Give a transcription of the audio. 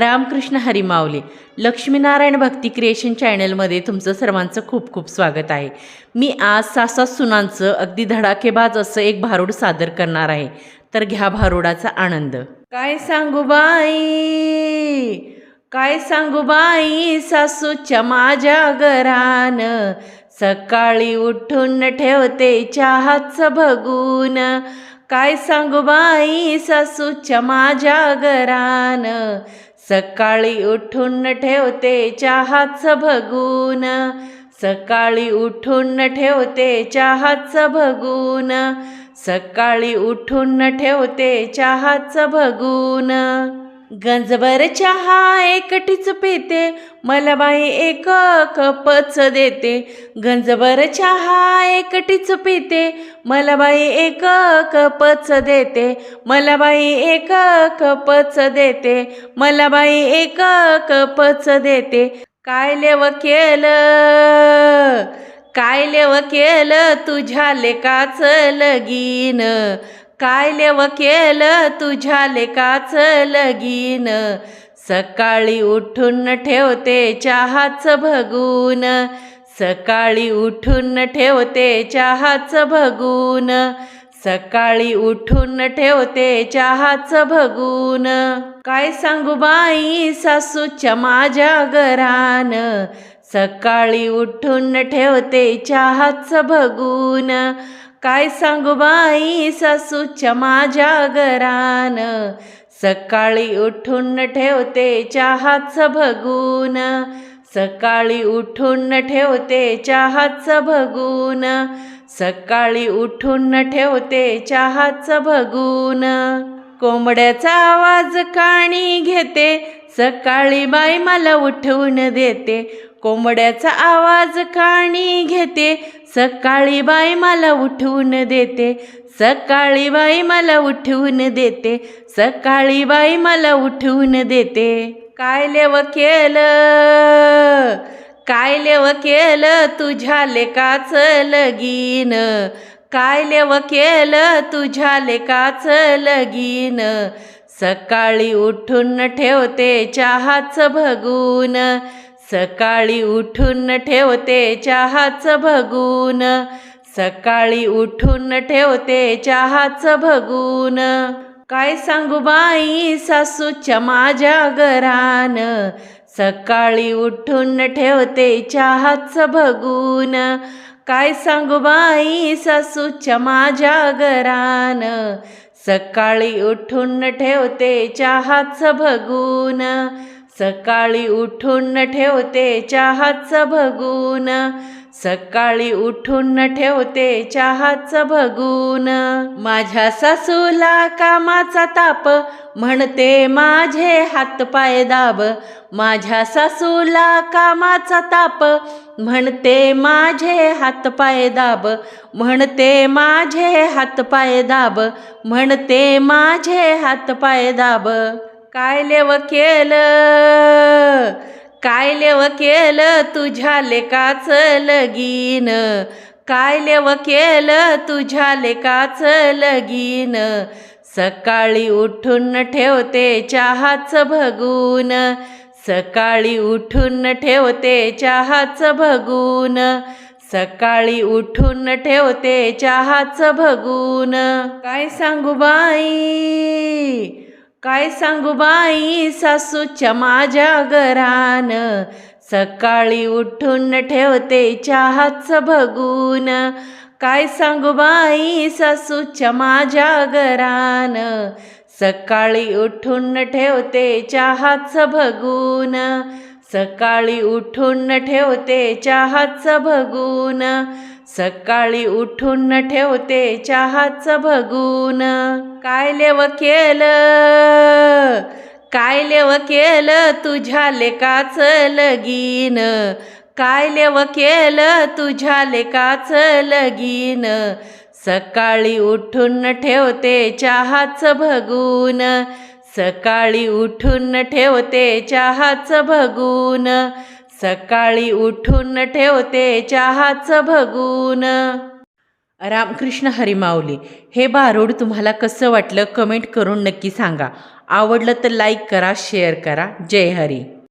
Ramakrishna हरिमावले Laxminarayan Bhakti creation चॅनलमध्ये तुमचं सर्वांचं खूप खूप स्वागत आहे. मी आज सासा सुनांचं अगदी धडाकेबाज असं एक भारूड सादर करणार आहे. तर घ्या भारुडाचा आनंद. काय सांगू बाई? काय सांगू बाई सासूच्या माझ्या घरान? सकाळी उठून ठेवते चहाचं बघून. काय सांगू बाई सासूच्या माझ्या घरान? सकाळी उठून ठेवते चहाचं बघून सकाळी उठून ठेवते चहाचं बघून सकाळी उठून ठेवते चहाचं बघून गंजभर चहा एकटीच पिते मला बाई एक कपच देते. गंजभर चहा एकटीच पिते मला बाई एक कपच देते. मला बाई एक कपच देते मला बाई एक कपच देते. काय लेव केलं? काय लेव केलं? तुझ्या लेकाच लगीन. काय लेव केलं तुझ्या लेकाच लगीन? सकाळी उठून ठेवते चहाचं भगून. सकाळी उठून ठेवते चहाचं भगून. सकाळी उठून ठेवते चहाचं भगून. काय सांगू बाई सासूच्या माझ्या घरान? सकाळी उठून ठेवते चहाच भगून. काय सांगू बाई सासूच्या माझ्या घरान? सकाळी उठून ठेवते चहाचं भगून सकाळी उठून ठेवते चहाचं भगून सकाळी उठून ठेवते चहाचं भगून कोंबड्याचा आवाज काणी घेते. सकाळी बाई मला उठवून देते. कोंबड्याचा आवाज काणी घेते. सकाळी बाई मला उठवून देते. सकाळी बाई मला उठवून देते. सकाळी बाई मला उठवून देते. काय लेव केलं? काय लेव केलं तुझ्या लेकाच लगीन? काय लेव केलं तुझ्या लेकाच लगीन? सकाळी उठून ठेवते चहाचं भगून. सकाळी उठून ठेवते चहाचं भगून. सकाळी उठून ठेवते चहाचं भगून. काय सांगू बाई सासूच्या माझ्या घरान? सकाळी उठून ठेवते चहाचं भगून. काय सांगू बाई सासूच्या माझ्या घरान? सकाळी उठून ठेवते चहाचं भगून. सकाळी उठून ठेवते चहाचं भगून. सकाळी उठून ठेवते चहाचं भगून. माझ्या सासूला कामाचा ताप म्हणते माझे हात पाय दाब. माझ्या सासूला कामाचा ताप म्हणते माझे हात पाय दाब. म्हणते माझे हात पाय दाब. म्हणते माझे हात पाय दाब. काय लेव केलं? काय लेव केलं तुझ्या लेकाच लगीन? काय लेव केलं तुझ्या लेकाच लगीन? सकाळी उठून ठेवते चहाचं भगून. सकाळी उठून ठेवते चहाचं भगून. सकाळी उठून ठेवते चहाचं भगून. काय सांगू बाई? काय सांगू बाई सासूच्या माझ्या घरान? सकाळी उठून ठेवते चहाचं बघून. काय सांगू बाई सासूच्या माझ्या घरान? सकाळी उठून ठेवते चहाचं बघून. सकाळी उठून ठेवते चहाचं बघून. सकाळी उठून ठेवते चहाचं भगून काय लेव केलं? काय लेव केलं तुझ्या लेकाच लगीन? काय लेव केलं तुझ्या लेकाच लगीन? सकाळी उठून ठेवते चहाचं भगून सकाळी उठून ठेवते चहाचं भगून सकाळी उठून ठेवते चहाचं भगून. रामकृष्ण हरिमावले हे बारूड तुम्हाला कसं वाटलं कमेंट करून नक्की सांगा. आवडलं तर लाईक करा शेअर करा. जय हरी.